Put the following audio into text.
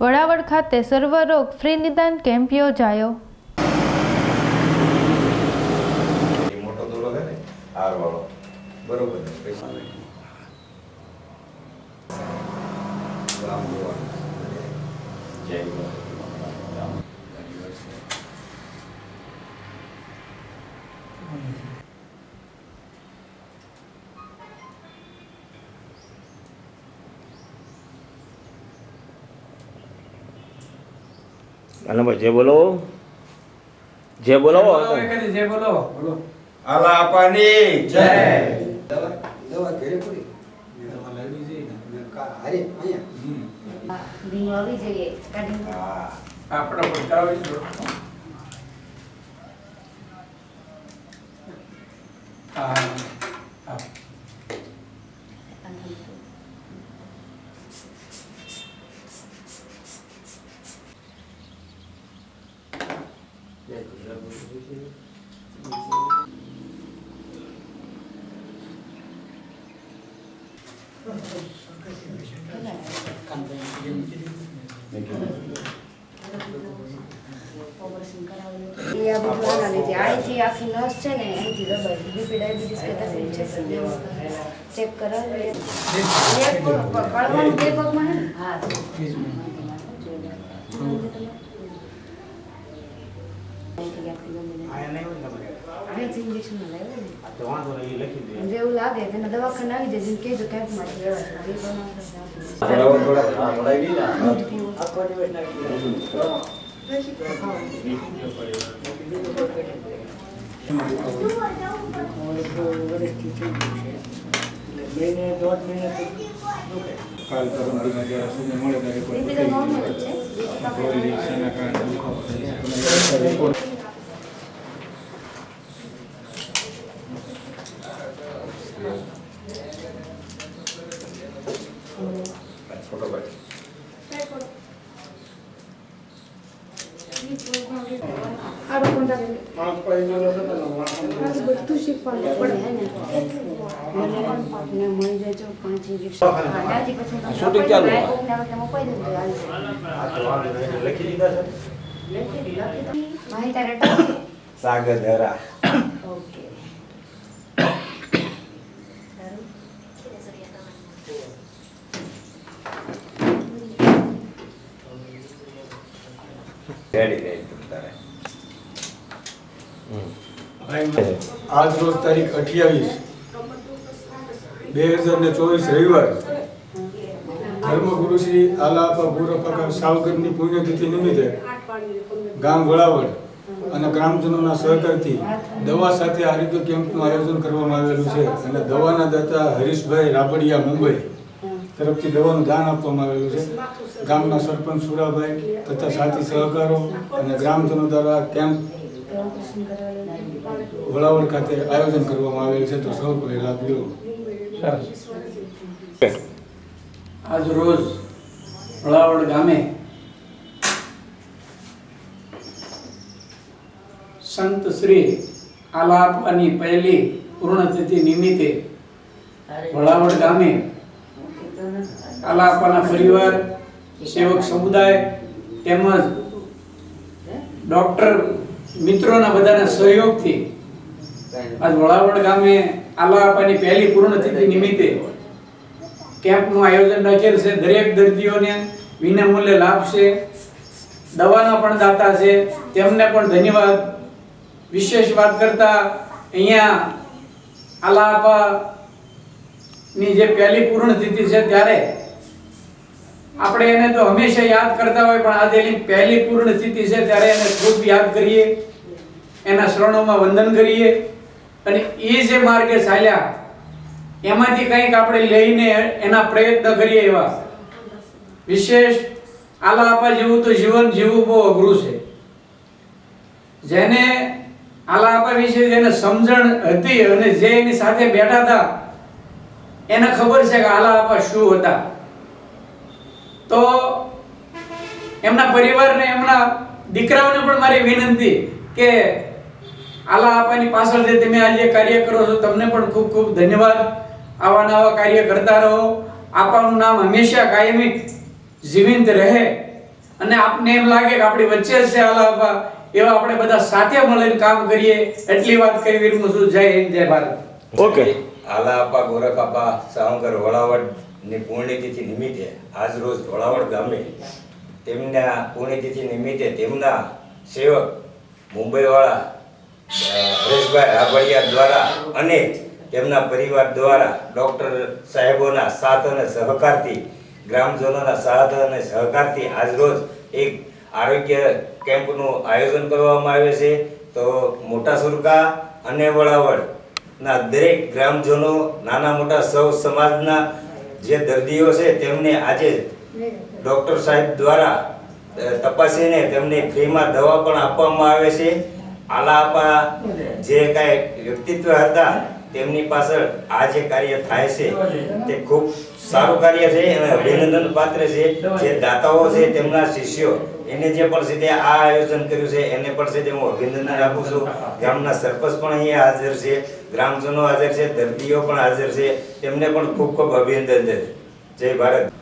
વડાવડ ખાતે સર્વરોગ ફ્રી નિદાન કેમ્પ યોજાયો. બરોબર અને ભાઈ જે બોલો. જે બોલો જે બોલો બોલો. આલા આપવાની જય. દવા દવા ઘરે પૂરી દવા લાવી જઈને કા હારે અહીંયા ધીમો આવી જઈએ કાઢી હા આપણે દો હા હા ઓપરેશન કરાવેલું એ આ બધું આના લીધે અહીંથી આખી નસ છે ને અહીંથી દબાઈ બીપી ડાયાબિટીસ કે તકલીફ છે તો દેવું ચેક કળવાનું બે પગમાં હે ને હા અહીંથી આખી ગમે તે. અહીંથી injection લાવ્યો ને જેવું લાગે તેને દવાખાને આવી જાય જેમ કહેજો કેમ્પમાંથી વ્યવસ્થા એ બનાવશે થોડા થોડા હા થોડા ઈ ના દૂધ પીવું કાલ પરમ દિને જ્યારે સુધી મળે ત્યારે કોઈ બીપી તો નોર્મલ જ છે ગોળી શેના કારણે દુખાવો થાય છે. રિપોર્ટ ફોટો બધું શીખવાનું પડે મને ને મળી જાય જો પાંચ ઇન્જેક્શન હા ત્યાંથી પછી રેડી રેડી આજ રોજ તારીખ અઠ્યાવીસ બે હજાર ને ચોવીસ રવિવાર ધર્મગુરુ શ્રી આલાપા ગુરપકા સાવગરની પુણ્યતિથિ નિમિત્તે ગામ વળાવડ અને ગ્રામજનોના સહકારથી દવા સાથે આરોગ્ય કેમ્પનું આયોજન કરવામાં આવેલું છે અને દવાના દાતા હરીશભાઈ રાબડિયા મુંબઈ તરફથી દવાનું દાન આપવામાં આવેલું છે. ગામના સરપંચ સુરાભાઈ તથા સાથી સહકારો અને ગ્રામજનો દ્વારા કેમ્પ વળાવળ ખાતે આયોજન કરવામાં આવેલ છે. તો સૌ કોઈ લાભ લ્યો આજ રોજ વળાવળ ગામે સંત શ્રી આલાપવાની પહેલી પૂર્ણતિથિ નિમિત્તે વળાવળ ગામે આલાપાના પરિવાર સેવક સમુદાય તેમજ ડોક્ટર મિત્રોના બધાના સહયોગથી આજ વળાવડ ગામે આલાપાની પહેલી પૂર્ણતિથિ નિમિત્તે કેમ્પનું આયોજન રાખેલ છે. દરેક દર્દીઓને વિનામૂલ્યે લાભ છે દવાના પણ દાતા છે. તેમને પણ ધન્યવાદ. વિશેષ વાત કરતા અહીંયા આલાપા ની જે પહેલી પૂર્ણતિથિ છે, ત્યારે આપણે એને તો હંમેશા યાદ કરતા હોય, પણ આજે એની પહેલી પૂર્ણ સ્થિતિ છે, ત્યારે એને ખૂબ યાદ કરીએ. એના શરણોમાં વંદન કરીએ. અને એ જે માર્ગે ચાલ્યા, એમાંથી કંઈક આપણે લઈને એના પ્રયત્ન કરીએ એવા. વિશેષ આલા આપા જેવું તો જીવન જીવવું બહુ અઘરું છે. જેને આલા આપા વિશે જેને સમજણ હતી અને જે એની સાથે બેઠા હતા, એને ખબર છે કે આલા આપા શું હતા. તો એમના પરિવારને, એમના દીકરાઓને પણ મારી વિનંતી કે આલા આપાની પાછળ જે તમે આજે કાર્ય કરો છો. તમને પણ ખૂબ ખૂબ ધન્યવાદ. આવા નવા કાર્ય કરતા રહો. આપાનું નામ હંમેશા કાયમી જીવંત રહે. અને આપને એમ લાગે કે આપણી વચ્ચે છે આલા આપા એવા આપણે બધા સાથે મળીને કામ કરીએ. એટલી વાત કરી વિરમું છું. જય હિન્દ, જય ભારત. ઓકે આલા આપા, ગોરખ આપા, સાવંકર વળાવડની પુણ્યતિથિ નિમિત્તે આજ રોજ વળાવડ ગામે તેમના પુણ્યતિથિ નિમિત્તે તેમના સેવક મુંબઈવાળા હરેશભાઈ રાભડિયા દ્વારા અને તેમના પરિવાર દ્વારા ડૉક્ટર સાહેબોના સાથ અને સહકારથી, ગ્રામજનોના સાથ અને સહકારથી આજરોજ એક આરોગ્ય કેમ્પનું આયોજન કરવામાં આવે છે. તો મોટા સુરકા અને વળાવડના દરેક ગ્રામજનો, નાના મોટા સૌ સમાજના જે દર્દીઓ છે, તેમને આજે ડૉક્ટર સાહેબ દ્વારા તપાસીને તેમને ફ્રીમાં દવા પણ આપવામાં આવે છે. આલાપા જે કાંઈ વ્યક્તિત્વ હતા, તેમની પાછળ આ જે કાર્ય થાય છે, તે ખૂબ સારું કાર્ય છે અને અભિનંદન પાત્ર છે જે દાતાઓ છે તેમના શિષ્યો એને જે પણ છે તે આ આયોજન કર્યું છે એને પણ છે હું અભિનંદન આપું છું. ગામના સરપંચ પણ અહીંયા હાજર છે ગ્રામજનો હાજર છે દર્દીઓ પણ હાજર છે તેમને પણ ખૂબ ખૂબ અભિનંદન જય ભારત.